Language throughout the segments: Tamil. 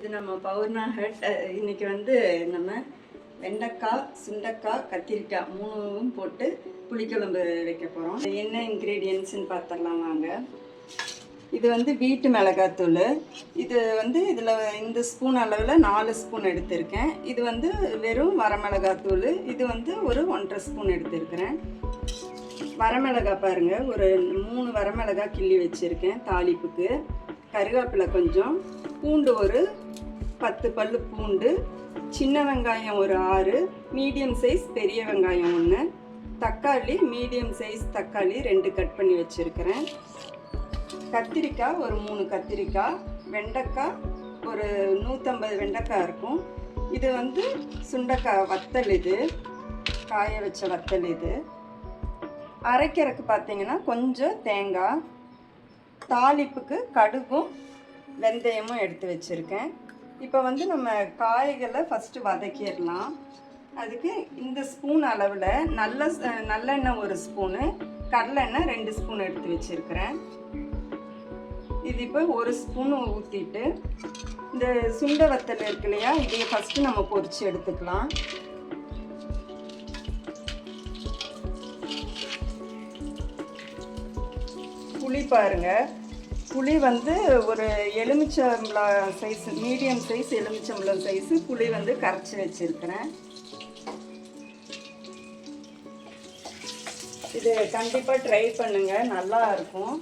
இது நம்ம பௌர்ணா ஹட் இன்னைக்கு வந்து நம்ம வெண்டைக்காய் சுண்டைக்காய் கத்திரிக்காய் மூணும் போட்டு புளிக்குழம்பு வைக்க போகிறோம் என்ன இன்க்ரீடியன்ட்ஸ்னு பார்த்துடலாம் வாங்க. இது வந்து வீட்டு மிளகாத்தூள் இது வந்து இதில் இந்த ஸ்பூன் அளவில் நாலு ஸ்பூன் எடுத்திருக்கேன். இது வந்து வெறும் வரமிளகாத்தூள் இது வந்து ஒரு ஒன்றரை ஸ்பூன் எடுத்திருக்கிறேன். வரமிளகா பாருங்கள் ஒரு மூணு வரமிளகா கிள்ளி வச்சுருக்கேன் தாளிப்புக்கு. கருவேப்பிலை கொஞ்சம். பூண்டு ஒரு பத்து பல் பூண்டு சின்ன வெங்காயம் ஒரு ஆறு மீடியம் சைஸ் பெரிய வெங்காயம் ஒன்று தக்காளி மீடியம் சைஸ் தக்காளி ரெண்டு கட் பண்ணி வச்சுருக்கிறேன். கத்திரிக்காய் ஒரு மூணு கத்திரிக்காய் வெண்டைக்காய் ஒரு நூற்றம்பது வெண்டைக்காய் இருக்கும். இது வந்து சுண்டைக்காய் வத்தல் இது காய வச்ச வத்தல் இது. அரைக்கிறதுக்கு பார்த்தீங்கன்னா கொஞ்சம் தேங்காய் தாளிப்புக்கு கடுகும் வெந்தயமும் எடுத்து வச்சுருக்கேன். இப்போ வந்து நம்ம காய்களை ஃபஸ்ட்டு வதக்கிடலாம். அதுக்கு இந்த ஸ்பூன் அளவில் நல்ல நல்லெண்ணெய் ஒரு ஸ்பூனு கடலெண்ணெய் ரெண்டு ஸ்பூன் எடுத்து வச்சுருக்கிறேன். இது இப்போ ஒரு ஸ்பூன் ஊற்றிட்டு இந்த சுண்ட வத்தல் இருக்கு இல்லையா இதையை ஃபஸ்ட்டு நம்ம பொறிச்சு எடுத்துக்கலாம். புளி பாருங்கள் புளி வந்து ஒரு எலுமிச்சம்பழம் சைஸ் மீடியம் சைஸ் எலுமிச்சம்பழம் சைஸ் புளி வந்து கரைச்சி வச்சிருக்கிறேன். இது கண்டிப்பாக ட்ரை பண்ணுங்கள் நல்லா இருக்கும்.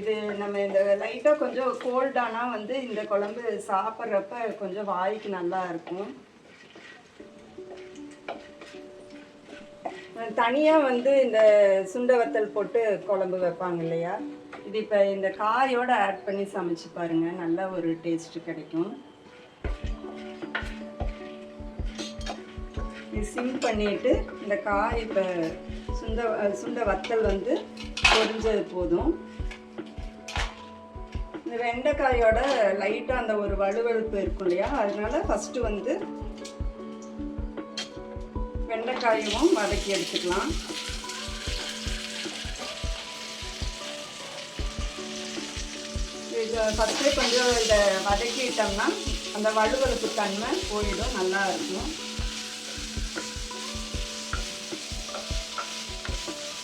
இது நம்ம இந்த லைட்டாக கொஞ்சம் கோல்டானால் வந்து இந்த குழம்பு சாப்பிட்றப்ப கொஞ்சம் வாய்க்கு நல்லா இருக்கும். தனியாக வந்து இந்த சுண்ட வத்தல் போட்டு குழம்பு வைப்பாங்க இல்லையா? இது இப்போ இந்த காயோட ஆட் பண்ணி சமைச்சு பாருங்க. நல்ல ஒரு டேஸ்ட் கிடைக்கும். இது சிம் பண்ணிட்டு இந்த காய் இப்போ சுண்ட சுண்ட வத்தல் வந்து பொரிஞ்சது போதும். இந்த வெண்டைக்காயோட லைட்டாக அந்த ஒரு வலுவழுப்பு இருக்கும் இல்லையா? அதனால ஃபஸ்ட்டு வந்து வெண்டைக்காயும் வதக்கி எடுத்துக்கலாம். இது ஃபஸ்ட்டே கொஞ்சம் இதை வதக்கிட்டோம்னா அந்த வலுவலுப்பு தன்மை போயிடும் நல்லா இருக்கும்.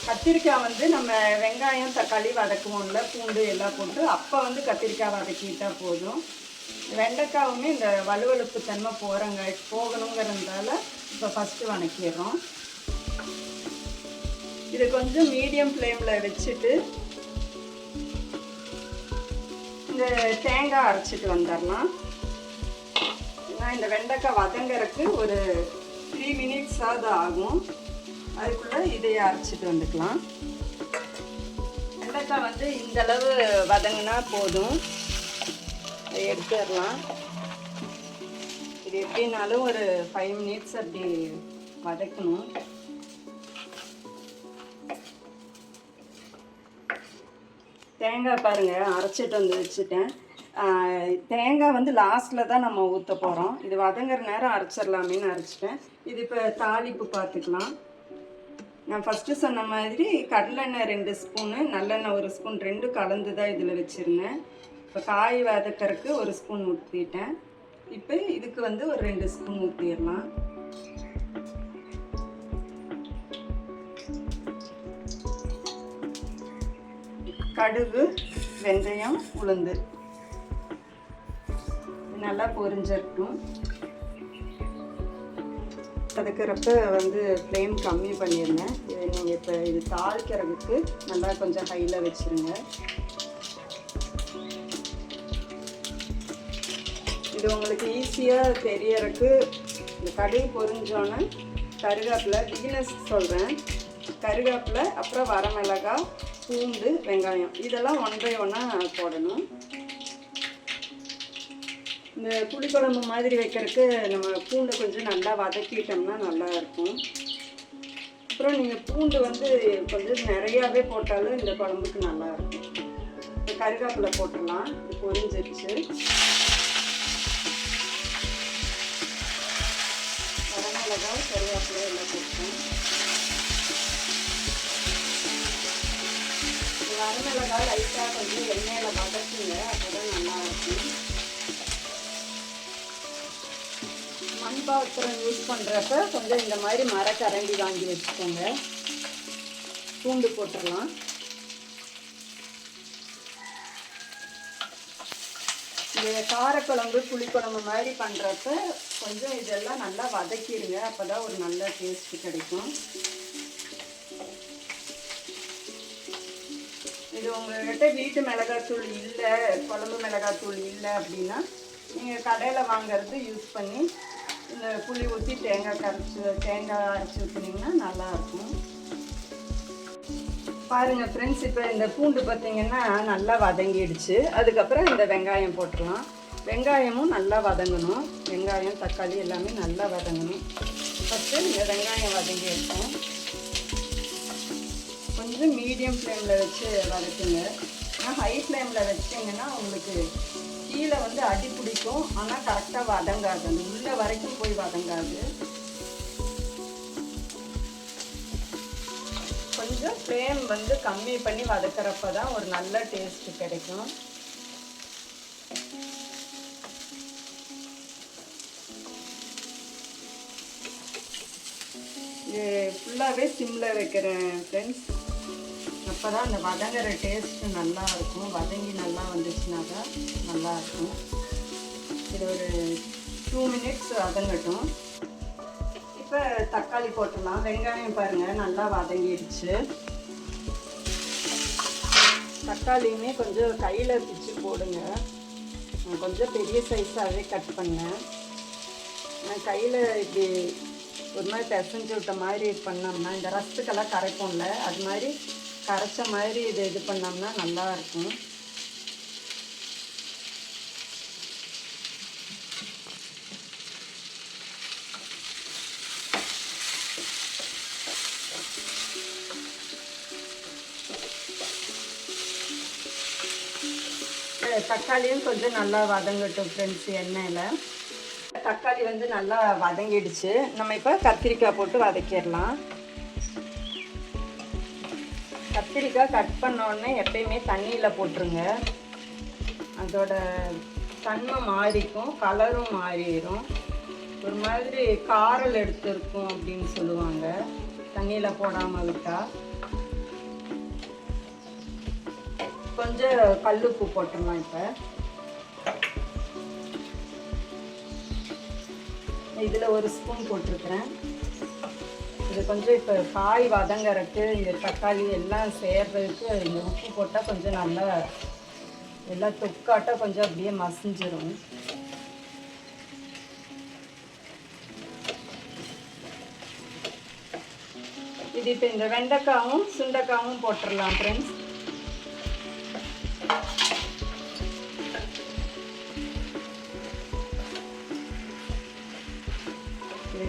கத்திரிக்காய் வந்து நம்ம வெங்காயம் தக்காளி வதக்குவோம்ல பூண்டு எல்லாம் போட்டு அப்போ வந்து கத்திரிக்காய் வதக்கிட்டா போதும். வெண்டைக்காவுமே இந்த வலுவழுப்பு தன்மை போகிறங்க போகணுங்கிறதுனால இப்போ ஃபஸ்ட்டு வதக்கிடுறோம். இது கொஞ்சம் மீடியம் ஃப்ளேமில் வச்சுட்டு இந்த தேங்காய் அரைச்சிட்டு வந்துடலாம். நான் இந்த வெண்டைக்காய் வதங்கறதுக்கு ஒரு த்ரீ மினிட்ஸாவது ஆகும். அதுக்குள்ளே இதையே அரைச்சிட்டு வந்துக்கலாம். வெண்டைக்காய் வந்து இந்த அளவு வதங்கினா போதும். எடுத்துடலாம். இது எப்படின்னாலும் ஒரு ஃபைவ் மினிட்ஸ் அப்படி வதக்கணும். தேங்காய் பாருங்கள் அரைச்சிட்டு வந்து வச்சுட்டேன். தேங்காய் வந்து லாஸ்ட்டில் தான் நம்ம ஊற்ற போகிறோம் இது வதங்குற நேரம் அரைச்சிடலாமேன்னு அரைச்சிட்டேன். இது இப்போ தாளிப்பு பார்த்துக்கலாம் நான் ஃபஸ்ட்டு சொன்ன மாதிரி கடலெண்ணெய் ரெண்டு ஸ்பூனு நல்லெண்ணெய் ஒரு ஸ்பூன் ரெண்டும் கலந்து தான் இதில் வச்சுருந்தேன். இப்போ காய் வதக்கறக்கு ஒரு ஸ்பூன் ஊற்றிட்டேன் இப்போ இதுக்கு வந்து ஒரு ரெண்டு ஸ்பூன் ஊற்றிடலாம் கடுகு வெந்தயம் உளுந்து. நல்லா பொரிஞ்சிருக்கும். வதக்கிறப்ப வந்து ஃப்ளேம் கம்மி பண்ணிடுங்க இது நீங்கள் இப்போ இது தாளிக்கிறதுக்கு நல்லா கொஞ்சம் ஹையில் வச்சுருங்க. இது உங்களுக்கு ஈஸியாக தெரியறதுக்கு இந்த கடுகு பொரிஞ்சோன்னே கருகாப்பில் பிகினஸ் சொல்கிறேன் கருவேப்பிலை அப்புறம் வரமிளகாய் பூண்டு வெங்காயம். இதெல்லாம் ஒன் பை ஒன்னாக போடணும். இந்த புளிக்குழம்பு மாதிரி வைக்கிறதுக்கு நம்ம பூண்டை கொஞ்சம் நல்லா வதக்கிட்டோம்னா நல்லா இருக்கும். அப்புறம் நீங்கள் பூண்டு வந்து கொஞ்சம் நிறையாவே போட்டாலும் இந்த குழம்புக்கு நல்லா இருக்கும். இப்போ கருவேப்பிலை போட்டுடலாம். இது பொரிஞ்சிருச்சு. வரமிளகாய் கருவேப்பிலை எல்லாம் போட்டோம் வரமிளகாய் லைட்டாக கொஞ்சம் எண்ணெயில் வதக்குங்க. அப்போ தான் நல்லா இருக்கும். மண் பாத்திரம் யூஸ் பண்ணுறப்ப கொஞ்சம் இந்த மாதிரி மரக்கரண்டி வாங்கி வச்சுக்கோங்க. பூண்டு போட்டுடலாம். இந்த காரக்குழம்பு புளிக்குழம்பு மாதிரி பண்ணுறப்ப கொஞ்சம் இதெல்லாம் நல்லா வதக்கிடுங்க அப்போ தான் ஒரு நல்ல டேஸ்ட் கிடைக்கும். இது உங்கள்கிட்ட வீட்டு மிளகாத்தூள் இல்லை குழம்பு மிளகாத்தூள் இல்லை அப்படின்னா நீங்கள் கடையில் வாங்குறது யூஸ் பண்ணி இந்த புளி ஊற்றி தேங்காய் கரைச்சி தேங்காய் அரைச்சி ஊற்றினீங்கன்னா நல்லாயிருக்கும் பாருங்கள் ஃப்ரெண்ட்ஸ் இப்போ இந்த பூண்டு பார்த்திங்கன்னா நல்லா வதங்கிடுச்சு. அதுக்கப்புறம் இந்த வெங்காயம் போட்டுடலாம் வெங்காயமும் நல்லா வதங்கணும். வெங்காயம் தக்காளி எல்லாமே நல்லா வதங்கணும். ஃபஸ்ட்டு இந்த வெங்காயம் வதங்கி எடுப்போம் வந்து மீடியம் ஃப்ளேமில் வச்சு வதக்குங்க ஆனால் ஹை ஃப்ளேமில் வச்சிங்கன்னா உங்களுக்கு கீழே வந்து அடி பிடிக்கும். ஆனால் கரெக்டாக வதங்காது. அந்த உள்ளே வரைக்கும் போய் வதங்காது. கொஞ்சம் ஃப்ளேம் வந்து கம்மி பண்ணி வதக்கிறப்ப தான் ஒரு நல்ல டேஸ்ட் கிடைக்கும். இது ஃபுல்லாகவே சிம்மில் வைக்கிறேன் ஃப்ரெண்ட்ஸ் அப்போ தான் அந்த வதங்குற டேஸ்ட்டு நல்லா இருக்கும் வதங்கி நல்லா வந்துச்சுனாக்கா நல்லா இருக்கும் இது ஒரு டூ மினிட்ஸ் வதங்கட்டும். இப்போ தக்காளி போட்டுடலாம். வெங்காயம் பாருங்கள் நல்லா வதங்கிடுச்சு. தக்காளியுமே கொஞ்சம் கையில் பிச்சு போடுங்க. நான் கொஞ்சம் பெரிய சைஸாகவே கட் பண்ணேன். நான் கையில் இப்படி ஒரு மாதிரி பிசைஞ்சு விட்ட மாதிரி பண்ணோம்னா இந்த ரசத்துக்கெல்லாம் கரைப்போம்ல அது மாதிரி கரைச்ச மாதிரி இது இது பண்ணோம்னா நல்லா இருக்கும். தக்காளியும் கொஞ்சம் நல்லா வதங்கட்டும் ஃப்ரெண்ட்ஸ் எண்ணெயில். தக்காளி வந்து நல்லா வதங்கிடுச்சு. நம்ம இப்போ கத்திரிக்காய் போட்டு வதக்கிடலாம். கத்திரிக்காய் கட் பண்ணோடனே எப்பயுமே தண்ணியில் போட்டுருங்க. அதோட தன்மை மாறிக்கும் கலரும் மாறிடும் ஒரு மாதிரி காரல் எடுத்துருக்கும் அப்படின்னு சொல்லுவாங்க. தண்ணியில் போடாமல் விட்டால் கொஞ்சம் கல்லுப்பு போட்டுடலாம் இப்போ. இதில் ஒரு ஸ்பூன் போட்டிருக்கிறேன். இது கொஞ்சம் இப்போ காய் வதங்கறக்கு இந்த தக்காளி எல்லாம் சேர்றதுக்கு இந்த உப்பு போட்டால் கொஞ்சம் நல்லா எல்லாம் தொக்காட்ட கொஞ்சம் அப்படியே மசிஞ்சிரும். இது இப்போ இந்த வெண்டைக்காவும் சுண்டைக்காவும் போட்டுடலாம் ஃப்ரெண்ட்ஸ்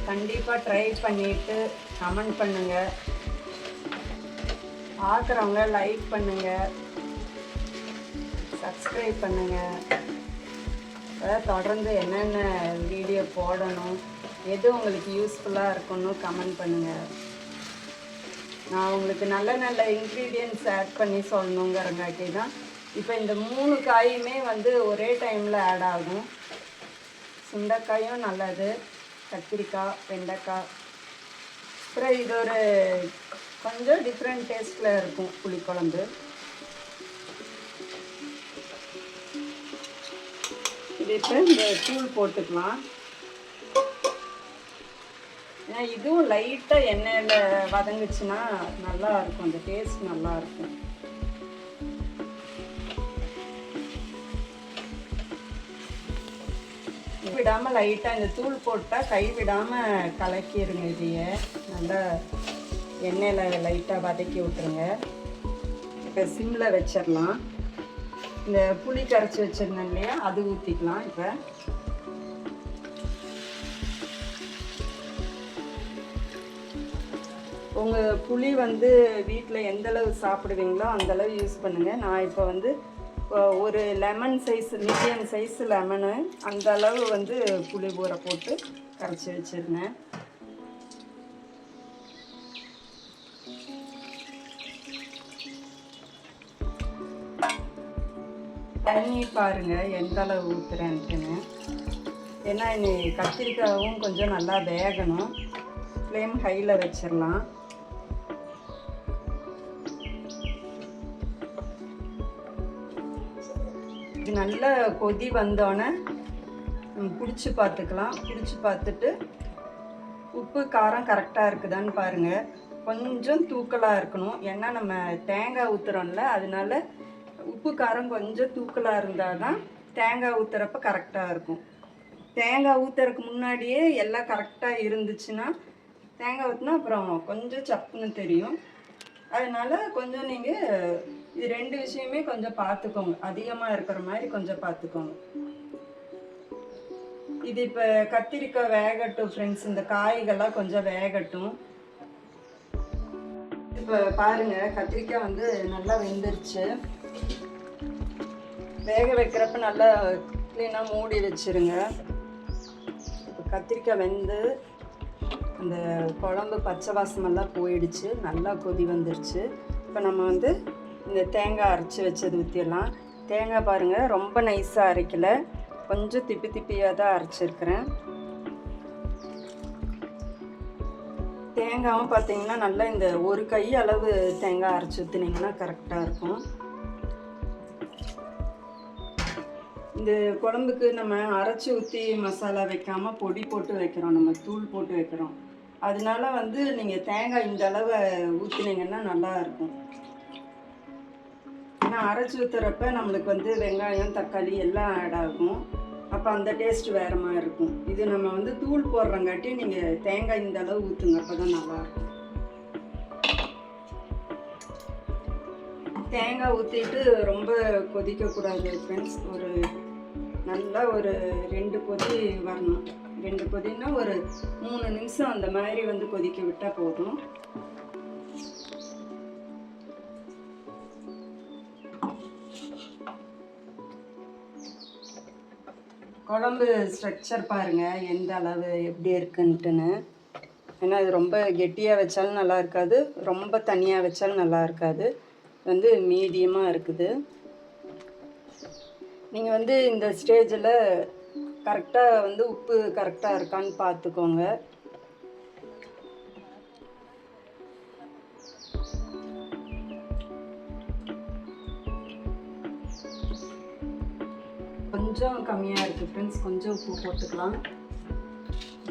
கண்டிப்பாக ட்ரை பண்ணிவிட்டு கமெண்ட் பண்ணுங்கள் பார்க்குறவங்க லைக் பண்ணுங்கள் சப்ஸ்கிரைப் பண்ணுங்கள் அதாவது தொடர்ந்து என்னென்ன வீடியோ போடணும் எது உங்களுக்கு யூஸ்ஃபுல்லாக இருக்குன்னு கமெண்ட் பண்ணுங்கள் நான் உங்களுக்கு நல்ல நல்ல இன்க்ரீடியன்ட்ஸ் ஆட் பண்ணி சொல்லணுங்கிறங்காட்டி தான் இப்போ இந்த மூணு காயுமே வந்து ஒரே டைமில் ஆட் ஆகும். சுண்டைக்காயும் நல்லது. கத்திரிக்காய் வெண்டைக்காய். அப்புறம் இது ஒரு கொஞ்சம் டிஃப்ரெண்ட் டேஸ்ட்டில் இருக்கும் புளிக்குழம்பு. இது இப்போ இந்த தூள் போட்டுக்கலாம். ஏன்னா இதுவும் லைட்டாக எண்ணெயில் வதங்குச்சுன்னா நல்லா இருக்கும். அந்த டேஸ்ட் நல்லா இருக்கும். விடாமல் லைட்டாக இந்த தூள் போட்டால் கை விடாமல் கலக்கிடுங்க இதையே. நல்லா எண்ணெயில் லைட்டாக வதக்கி விட்டுருங்க. இப்போ சிம்மில் வச்சிடலாம் இந்த புளி கரைச்சி வச்சிருந்தேன் இல்லையா அது ஊற்றிக்கலாம் இப்போ. உங்கள் புளி வந்து வீட்டில் எந்தளவு சாப்பிடுவீங்களோ அந்தளவு யூஸ் பண்ணுங்கள் நான் இப்போ வந்து ஒரு lemon size medium size lemon அந்த அளவு வந்து புளி ஊற போட்டு கரைச்சி வச்சுருந்தேன். தண்ணி பாருங்கள் எந்த அளவு ஊற்றுறேன்ட்டுன்னு ஏன்னா இனி கத்திரிக்காயும் கொஞ்சம் நல்லா வேகணும். ஃப்ளேம் ஹையில் வச்சிடலாம் நல்ல கொதி வந்தோடனே பிடிச்சி பார்த்துக்கலாம். பிடிச்சி பார்த்துட்டு உப்பு காரம் கரெக்டாக இருக்குதான்னு பாருங்கள் கொஞ்சம் தூக்கலாக இருக்கணும். ஏன்னா நம்ம தேங்காய் ஊற்றுறோம்ல அதனால உப்பு காரம் கொஞ்சம் தூக்கலாக இருந்தால் தான் தேங்காய் ஊற்றுறப்ப கரெக்டாக இருக்கும். தேங்காய் ஊற்றுறதுக்கு முன்னாடியே எல்லாம் கரெக்டாக இருந்துச்சுன்னா தேங்காய் ஊற்றினா அப்புறம் கொஞ்சம் சப்புன்னு தெரியும். அதனால் கொஞ்சம் நீங்கள் இது ரெண்டு விஷயமே கொஞ்சம் பார்த்துக்கோங்க. அதிகமாக இருக்கிற மாதிரி கொஞ்சம் பார்த்துக்கோங்க. இது இப்போ கத்திரிக்காய் வேகட்டும் ஃப்ரெண்ட்ஸ் இந்த காய்கள்லாம் கொஞ்சம் வேகட்டும். இப்போ பாருங்க கத்திரிக்காய் வந்து நல்லா வெந்துருச்சு. வேக வைக்கிறப்ப நல்லா க்ளீனாக மூடி வச்சுருங்க. இப்போ கத்திரிக்காய் வெந்து அந்த குழம்பு பச்சை வாசமெல்லாம் போயிடுச்சு. நல்லா கொதி வந்துருச்சு. இப்போ நம்ம வந்து இந்த தேங்காய் அரைச்சி வச்சது ஊற்றிடலாம் தேங்காய் பாருங்கள் ரொம்ப நைஸாக அரைக்கல. கொஞ்சம் திப்பி திப்பியாக தான் அரைச்சிருக்கிறேன். தேங்காயும் பார்த்தீங்கன்னா நல்லா இந்த ஒரு கை அளவு தேங்காய் அரைச்சி ஊற்றினீங்கன்னா கரெக்டாக இருக்கும். இந்த குழம்புக்கு நம்ம அரைச்சி ஊற்றி மசாலா வைக்காமல் பொடி போட்டு வைக்கிறோம். நம்ம தூள் போட்டு வைக்கிறோம். அதனால வந்து நீங்கள் தேங்காய் இந்த அளவை ஊற்றினீங்கன்னா நல்லா இருக்கும். ஏன்னா அரைச்சி ஊற்றுறப்ப நம்மளுக்கு வந்து வெங்காயம் தக்காளி எல்லாம் ஆட் ஆகும். அப்போ அந்த டேஸ்ட் வேறு மாதிரி இருக்கும். இது நம்ம வந்து தூள் போடுறங்காட்டி நீங்கள் தேங்காய் இந்த அளவு ஊற்றுங்க அப்போ தான் நல்லாயிருக்கும் தேங்காய் ஊற்றிட்டு ரொம்ப கொதிக்கக்கூடாது ஃப்ரெண்ட்ஸ் ஒரு நல்லா ஒரு ரெண்டு கொதி வரணும். ரெண்டு கொதின்னா ஒரு மூணு நிமிஷம் அந்த மாதிரி வந்து கொதிக்க விட்டால் போதும். குழம்பு ஸ்ட்ரக்சர் பாருங்கள் எந்த அளவு எப்படி இருக்குன்ட்டுன்னு. ஏன்னா இது ரொம்ப கெட்டியாக வச்சாலும் நல்லா இருக்காது ரொம்ப தனியாக வச்சாலும் நல்லா இருக்காது. வந்து மீடியமாக இருக்குது. நீங்கள் வந்து இந்த ஸ்டேஜில் கரெக்டாக வந்து உப்பு கரெக்டாக இருக்கான்னு பார்த்துக்கோங்க கொஞ்சம் கம்மியாக இருக்குது ஃப்ரெண்ட்ஸ் கொஞ்சம் உப்பு போட்டுக்கலாம்.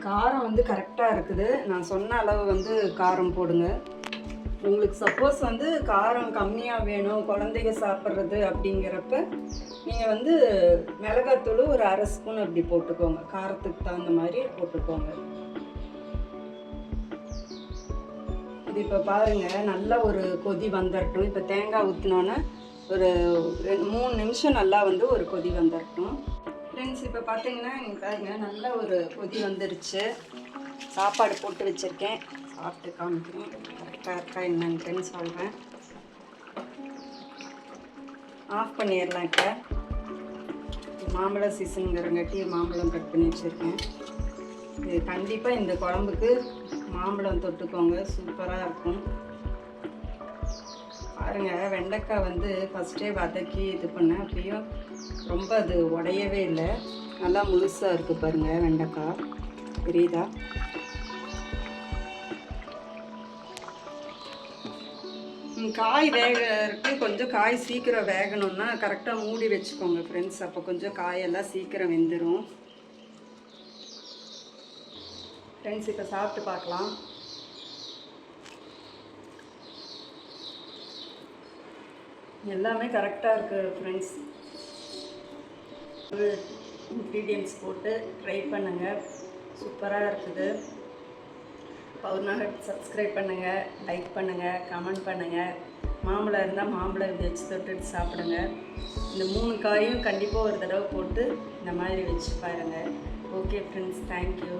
காரம் வந்து கரெக்டாக இருக்குது. நான் சொன்ன அளவு வந்து காரம் போடுங்க. உங்களுக்கு சப்போஸ் வந்து காரம் கம்மியாக வேணும் குழந்தைங்க சாப்பிட்றது அப்படிங்கிறப்ப நீங்கள் வந்து மிளகாத்தூள் ஒரு அரை ஸ்பூன் அப்படி போட்டுக்கோங்க. காரத்துக்கு தகுந்த மாதிரி போட்டுக்கோங்க. இது இப்போ பாருங்கள் நல்ல ஒரு கொதி வந்துடட்டும் இப்போ தேங்காய் ஊற்றினோன்னே ஒரு ரெண்டு மூணு நிமிஷம் நல்லா வந்து ஒரு கொதி வந்துடட்டும் ஃப்ரெண்ட்ஸ் இப்போ பார்த்தீங்கன்னா இங்கே பாருங்க நல்ல ஒரு கொதி வந்துருச்சு. சாப்பாடு போட்டு வச்சுருக்கேன். சாப்பிட்டு காமிக்கிறேன். கரெக்டாக இருக்கா என்னன்ட்டுன்னு சொல்கிறேன் ஆஃப் பண்ணிடலாம் இப்போ. மாம்பழ சீசனுங்கிறங்காட்டி மாம்பழம் கட் பண்ணி வச்சுருக்கேன். இது கண்டிப்பாக இந்த குழம்புக்கு மாம்பழம் தொட்டுக்கோங்க. சூப்பராக இருக்கும். பாருங்கள் வெண்டைக்காய் வந்து ஃபஸ்ட்டே வதக்கி இது பண்ணேன். அப்படியும் ரொம்ப அது உடையவே இல்லை. நல்லா முழுசாக இருக்குது பாருங்கள் வெண்டைக்காய். தெரியுதா? காய் வேகிறதுக்கு கொஞ்சம் காய் சீக்கிரம் வேகணும்னா கரெக்டாக மூடி வச்சுக்கோங்க ஃப்ரெண்ட்ஸ் அப்போ கொஞ்சம் காயெல்லாம் சீக்கிரம் வெந்துடும் ஃப்ரெண்ட்ஸ் இப்போ சாப்பிட்டு பார்க்கலாம். எல்லாமே கரெக்டாக இருக்குது ஃப்ரெண்ட்ஸ் ஒரு இன்க்ரீடியன்ட்ஸ் போட்டு ட்ரை பண்ணுங்கள் சூப்பராக இருக்குது. பவுர்னாகட் சப்ஸ்கிரைப் பண்ணுங்கள் லைக் பண்ணுங்கள் கமெண்ட் பண்ணுங்கள் மாம்பழம் இருந்தால் மாம்பழம் வச்சு தொட்டுட்டு சாப்பிடுங்க. இந்த மூணு காயும் கண்டிப்பாக ஒரு தடவை போட்டு இந்த மாதிரி வச்சு பாருங்கள் ஓகே ஃப்ரெண்ட்ஸ் தேங்க்யூ